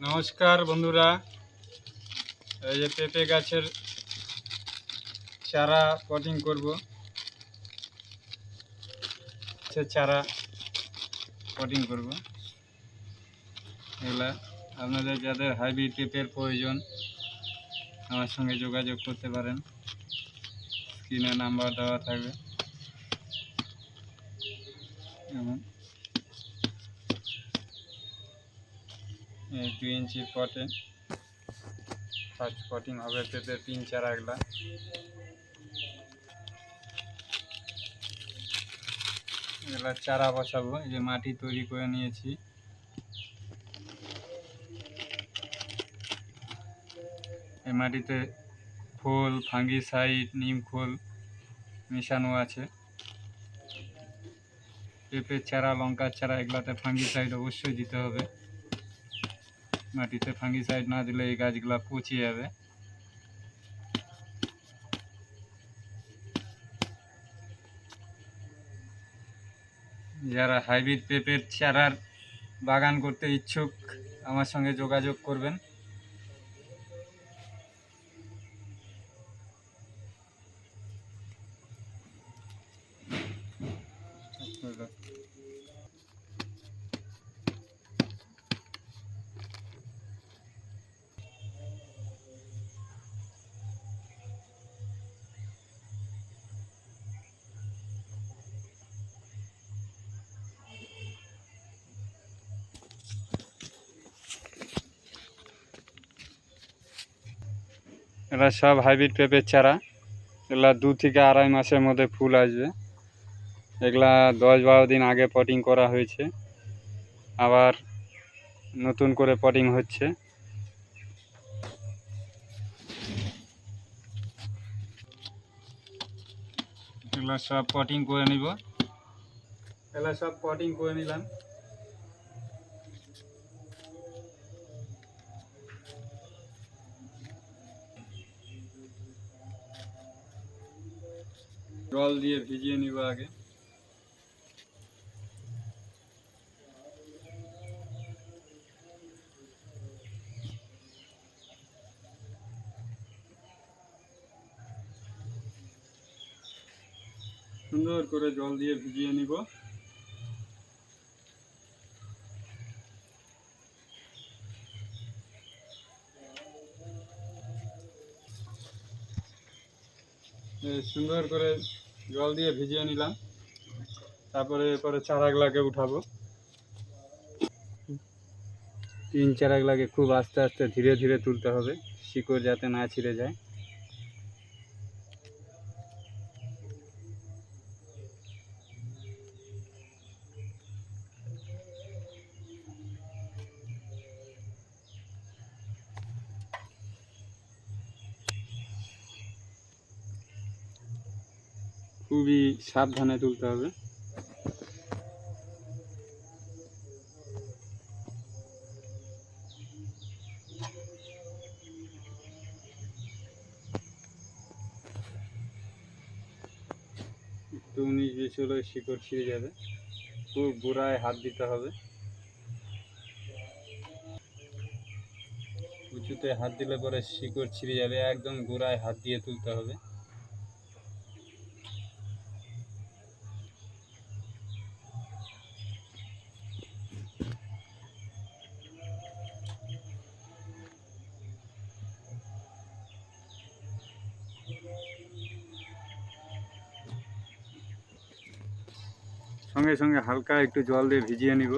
নমস্কার বন্ধুরা। এই যে পেঁপে গাছের চারা পটিং করব। সে চারা পটিং করব। এগুলা আপনাদের যাদের হাইব্রিড পেঁপের প্রয়োজন, আমার সঙ্গে যোগাযোগ করতে পারেন। স্ক্রিনে নাম্বার দেওয়া থাকবে। এবং এই দুই ইঞ্চি পটে। ফার্স্ট পটিং হবে পেঁপে তিন চার আগলা। এগুলা চারা বসাবো, এই যে মাটি তৈরি করে নিয়েছি। এই মাটিতে খোল ফাঙ্গিসাইড, নিম খোল মেশানো আছে। পেঁপের চারা, লঙ্কার চারা, এগুলাতে ফাঙ্গিসাইড অবশ্যই দিতে হবে। মাটিতে ফাঙ্গিসাইড না দিলে এই গাছগুলা পচে যাবে। যারা হাইব্রিড পেঁপের চারার বাগান করতে ইচ্ছুক, আমার সঙ্গে যোগাযোগ করবেন। এরা সব হাইব্রিড পেঁপের চারা। এগুলা দু থেকে আড়াই মাসের মধ্যে ফুল আসবে। এগুলা দশ বারো দিন আগে পটিং করা হয়েছে। আবার নতুন করে পটিং হচ্ছে। এগুলা সব পটিং করে নিব। এগুলা সব পটিং করে নিলাম। জল দিয়ে ভিজিয়ে নিব আগে সুন্দর করে জল দিয়ে ভিজিয়ে নিব এই সুন্দর করে জল দিয়ে ভিজিয়ে নিলাম। তারপরে এরপরে চারাগুলাকে উঠাবো। তিন চারাগুলাকে খুব আস্তে আস্তে ধীরে ধীরে তুলতে হবে। শিকড় যাতে না ছিঁড়ে যায়। খুবই সাবধানে তুলতে হবে। একটু উনিশ বিশ হলে শিকড় ছিঁড়ে যাবে। গোড়ায় হাত দিতে হবে। উঁচুতে হাত দিলে পরে শিকড় ছিঁড়ে যাবে। একদম গোড়ায় হাত দিয়ে তুলতে হবে। সঙ্গে সঙ্গে হালকা একটু জল দিয়ে ভিজিয়ে নিব।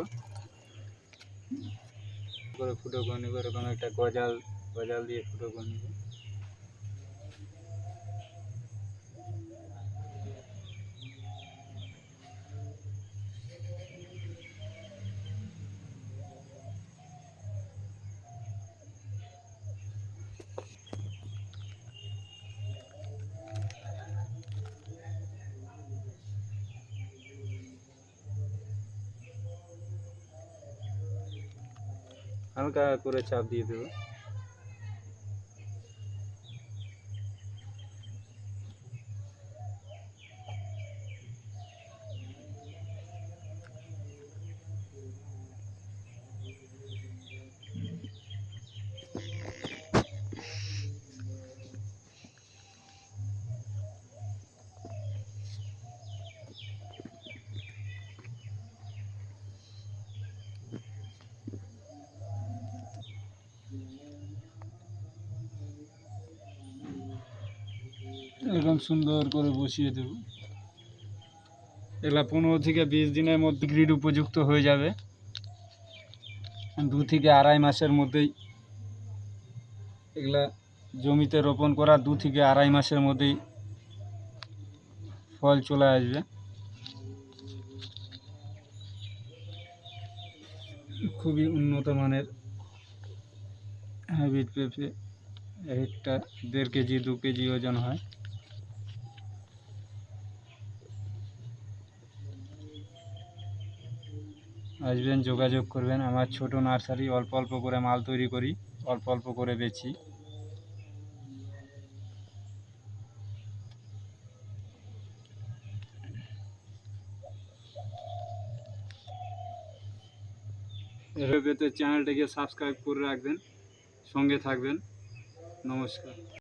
করে ফুটো করে নিব, এরকম একটা গজাল গজাল দিয়ে ফুটো করে নিব। হালকা করে চাপ দিয়ে দেবো। এরকম সুন্দর করে বসিয়ে দেব। এগুলা পনেরো থেকে বিশ দিনের মধ্যে গ্রিড উপযুক্ত হয়ে যাবে। দু থেকে আড়াই মাসের মধ্যেই এগুলা জমিতে রোপণ করা দু থেকে আড়াই মাসের মধ্যেই ফল চলে আসবে। খুবই উন্নত মানের হাইব্রিড পেঁপে একটা দেড় কেজি, দু কেজি ওজন হয়। আসবেন, যোগাযোগ করবেন। আমার ছোট নার্সারি, অল্প অল্প করে মাল তৈরি করি, অল্প অল্প করে বেচি। এভাবে চ্যানেলটাকে সাবস্ক্রাইব করে রাখবেন, সঙ্গে থাকবেন। নমস্কার।